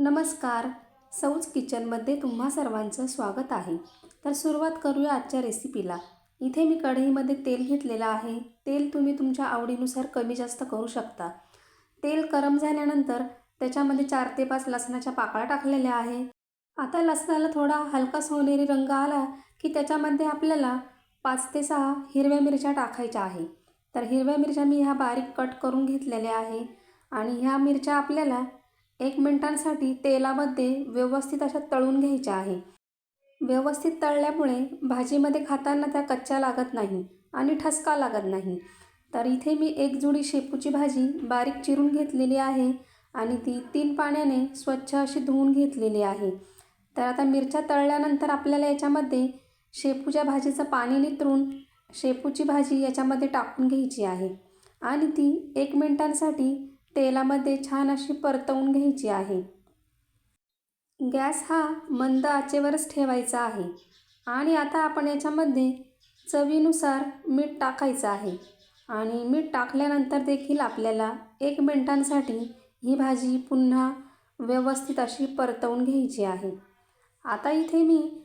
नमस्कार. सौज किचनमध्ये तुम्हा सर्वांचं स्वागत आहे. तर सुरुवात करूया आजच्या रेसिपीला. इथे मी कढईमध्ये तेल घेतलेलं आहे. तेल तुम्ही तुमच्या आवडीनुसार कमी जास्त करू शकता. तेल गरम झाल्यानंतर त्याच्यामध्ये चार ते पाच लसणाच्या पाकळ्या टाकलेल्या आहे. आता लसणाला थोडा हलका सोनेरी रंग आला की त्याच्यामध्ये आपल्याला पाच ते सहा हिरव्या मिरच्या टाकायच्या आहे. तर हिरव्या मिरच्या मी ह्या बारीक कट करून घेतलेल्या आहे. आणि ह्या मिरच्या आपल्याला एक मिनटांसाठी तेलामध्ये व्यवस्थित अशा तळून घ्यायच्या आहे. व्यवस्थित तळल्यामुळे भाजीमध्ये खाताना त्या कच्च्या लागत नाही आणि ठसका लागत नाही. तर इथे मी एक जुडी शेपूची भाजी बारीक चिरून घेतलेली आहे आणि ती तीन पाण्याने स्वच्छ अशी धुवून घेतलेली आहे. तर आता मिरच्या तळल्यानंतर आपल्याला याच्यामध्ये शेपूच्या भाजीचं पाणी नितरून शेपूची भाजी याच्यामध्ये टाकून घ्यायची आहे. आणि ती एक मिनटांसाठी तेलामध्ये छान अशी परतवून घ्यायची आहे. गॅस हा मंद आचेवरच ठेवायचा आहे. आणि आता आपण याच्यामध्ये चवीनुसार मीठ टाकायचं आहे. आणि मीठ टाकल्यानंतर देखील आपल्याला एक मिनटांसाठी ही भाजी पुन्हा व्यवस्थित अशी परतवून घ्यायची आहे. आता इथे मी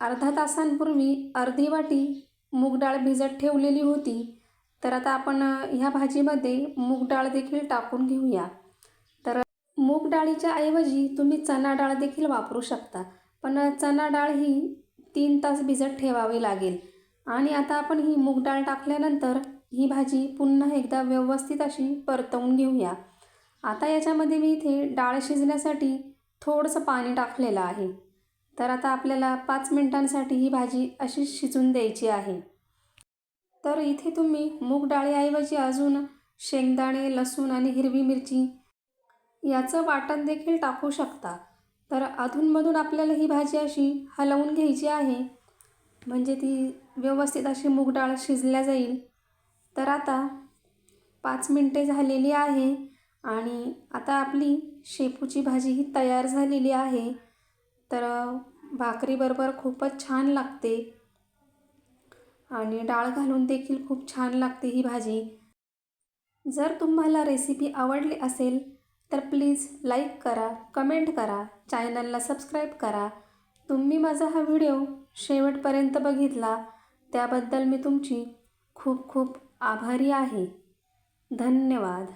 अर्धा तासांपूर्वी अर्धी वाटी मूग डाळ भिजत ठेवलेली होती. तर आता आपण ह्या भाजीमध्ये मूग डाळ देखील टाकून घेऊया. तर मूग डाळीच्या ऐवजी तुम्ही चणा डाळ देखील वापरू शकता. पण चणा डाळ ही तीन तास भिजत ठेवावी लागेल. आणि आता आपण ही मूग डाळ टाकल्यानंतर ही भाजी पुन्हा एकदा व्यवस्थित अशी परतवून घेऊया. आता याच्यामध्ये मी इथे डाळ शिजण्यासाठी थोडंसं पाणी टाकलेलं आहे. तर आता आपल्याला पाच मिनटांसाठी ही भाजी अशी शिजून द्यायची आहे. तर इथे तुम्ही मूग डाळीऐवजी अजून शेंगदाणे लसूण आणि हिरवी मिरची याचं वाटण देखील टाकू शकता. तर अधूनमधून आपल्याला ही भाजी अशी हलवून घ्यायची आहे. म्हणजे ती व्यवस्थित अशी मूग डाळ शिजल्या जाईल. तर आता पाच मिनटे झालेली आहे आणि आता आपली शेपूची भाजी ही तयार झालेली आहे. तर भाकरीबरोबर खूपच छान लागते. आणि डाळ घालून देखील खूप छान लागते ही भाजी. जर तुम्हाला रेसिपी आवडली असेल तर प्लीज लाईक करा कमेंट करा चॅनलला सबस्क्राईब करा. तुम्ही माझा हा व्हिडिओ शेवटपर्यंत बघितला त्याबद्दल मी तुमची खूप खूप आभारी आहे. धन्यवाद.